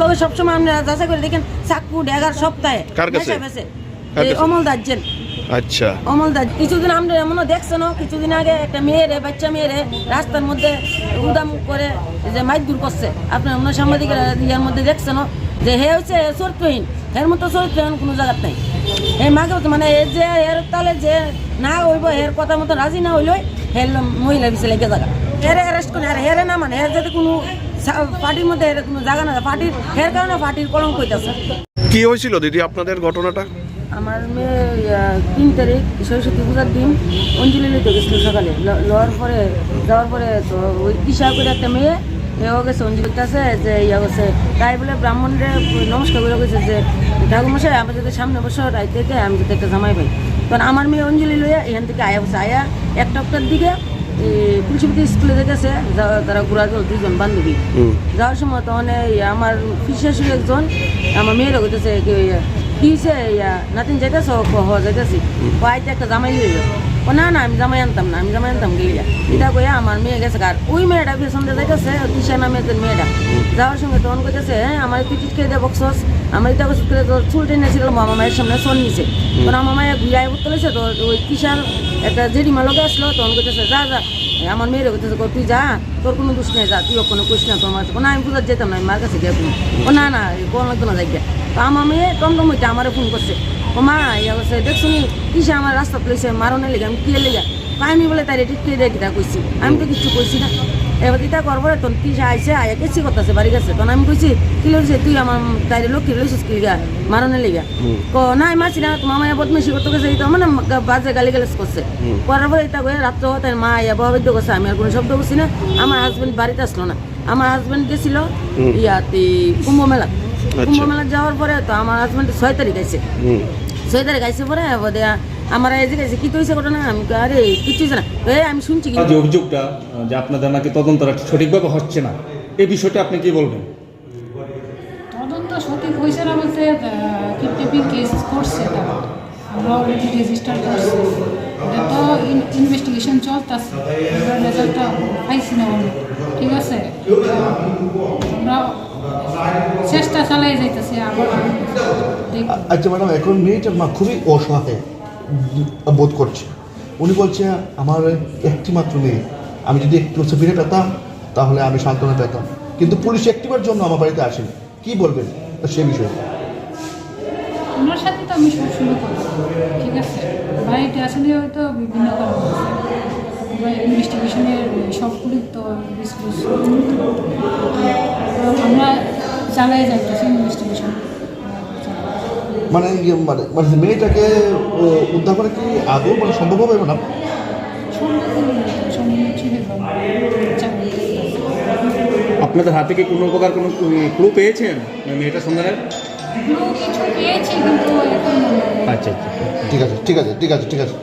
তবে সবসময় আমরা যাচাই করে দেখেন চাকু ড্যাগার সপ্তাহে কার কাছে? বেছে বেছে কার এই কাছে? অমল দাজ্জেন আচ্ছা। অমল দাজ কিছুদিন আমরা এমনও দেখছেন কিছুদিন আগে একটা মেয়েরে বাচ্চা মেয়েরে রাস্তার মধ্যে উদাম করে যে মাইদুর করছে। আপনার অন্য সাংবাদিকের ইয়ার মধ্যে দেখছেন যে হে হচ্ছে চরিত্রহীন। এর মতো চরিত্রহীন কোনো জায়গার নাই। এই মাকে মানে এর যে এর তাহলে যে না হইব এর কথা মতো রাজি না হইলই হের মহিলা বিছে লেগে জায়গা হেরে অ্যারেস্ট করে আর হেরে না মানে হের যাতে কোনো পার্টির মধ্যে এর কোনো জায়গা না পার্টির হের কারণে পার্টির কলঙ্ক হইতেছে কি হয়েছিল দিদি আপনাদের ঘটনাটা? আমার মেয়ে তিন তারিখ সরস্বতী পূজার দিন অঞ্জলি নিতে গেছিল সকালে। লওয়ার পরে যাওয়ার পরে তো ওই কিসা করে একটা মেয়ে এও গেছে অঞ্জলির কাছে যে ইয়া গেছে তাই বলে ব্রাহ্মণরে নমস্কার করে গেছে যে ঠাকুরমশাই আমার যদি সামনে বছর রাইতে আমি যদি একটা জামাই পাই। তখন আমার মেয়ে অঞ্জলি লইয়া এখান থেকে আয়া বসে আয়া একটা দিকে পুলিশপতি স্কুলে যা- তারা ঘুরা জল দুজন বান্ধবী। যাওয়ার সময় তখন আমার ফিসাসুর একজন আমার মেয়েরা হইতেছে কি হয়েছে ইয়া নাতিন যাইতেছ যাইতেছি। আইতে একটা জামাই লইল ও না না আমি জামাই আনতাম না আমি জামাই আনতাম গেলিয়া। এটা কইয়া আমার মেয়ে গেছে আর ওই মেয়েটা পেছন দিয়ে যাইতেছে দিশা নামে একজন মেয়েটা। যাওয়ার সঙ্গে তখন কইতেছে হ্যাঁ আমার টিকিট খেয়ে দেয় বক্সস। আমার এটা বক্স করে তোর চুল টেনে ছিল মামা মায়ের সামনে চল নিছে। তখন আমার মায়ের ঘুরাই উঠতেছে তো ওই কিষার একটা জেডিমা লোক আসলো। তখন কইতেছে যা যা। আমার মেয়ের কইতেছে কই, তুই যা তোর কোনো দোষ নেই যা তুই কোনো কইস না তোমার না আমি পূজার যেতাম না আমি মার কাছে গিয়ে ও না না কোন লাগতো না যাই তো আমার মেয়ে টমটম হইতে আমার ফোন করছে। ও মা ইয়া করছে দেখছ নি কিসে আমার রাস্তা প্লেসে মারনে লেগে আমি কি লেগে? আমি বলে তাই ঠিক কে দেখি তা কইছি? আমি তো কিছু কইছি না। এবার ইটা করব রে তোর কিসে আইসে আয়া কেসি করতেছে বাড়ি গেছে। তখন আমি কইছি কি লইছে তুই আমার তাই লক্ষ্মী লইছিস কি লিগা? মারনে লেগে? ক না আমি মারছি না তোমার মায়া বদমেশি করতে গেছে তো মানে বাজে গালি গালাজ করছে করার পরে এটা করে রাত্রে তাই মা ইয়া বহাবিদ্য করছে আমি আর কোনো শব্দ করছি না। আমার হাজবেন্ড বাড়িতে আসলো না। আমার হাজবেন্ড গেছিল ইয়াতে কুম্ভ মেলা কুম্ভ মেলা যাওয়ার পরে তো আমার হাজবেন্ড ছয় তারিখ আইছে। ছয় তারিখ আইসে পরে বোধে আমার এই যে গেছে কি তো হয়েছে ঘটনা? আমি আরে কিছু না। আমি শুনছি কি যে অভিযোগটা যে আপনাদের নাকি তদন্তটা সঠিকভাবে হচ্ছে না। এই বিষয়টা আপনি কি বলবেন? তদন্ত সঠিক হয়েছে না বলতে কিডন্যাপিং কেস করছে তারা। আমরা অলরেডি রেজিস্টার করছি। এটা তো ইনভেস্টিগেশন চলতেছে। এবার রেজাল্টটা পাইছি না ঠিক আছে? আমরা চেষ্টা চালাই যাইতেছি আচ্ছা ম্যাডাম এখন মেয়েটার মা খুবই অসহায় বোধ করছে। উনি বলছে আমার একটি মাত্র মেয়ে আমি যদি একটু ফিরে পেতাম তাহলে আমি সান্ত্বনা পেতাম। কিন্তু পুলিশ একটিবার জন্য আমার বাড়িতে আসেনি। কি বলবেন সে বিষয়ে? ওনার সাথে তো আমি সবসময় কথা ঠিক আছে? বাড়িতে আসলে হয়তো বিভিন্ন কারণ ইনভেস্টিগেশনের সবগুলি তো চালাই যাইতেছি ইনভেস্টিগেশন মানে মানে মানে মেয়েটাকে উদ্ধার করে কি আদৌ মানে সম্ভব হবে ম্যাডাম আপনাদের হাতে কি কোনো প্রকার কোনো ক্লু পেয়েছেন মানে মেয়েটার সন্ধানের? আচ্ছা আচ্ছা। ঠিক আছে ঠিক আছে ঠিক আছে ঠিক আছে।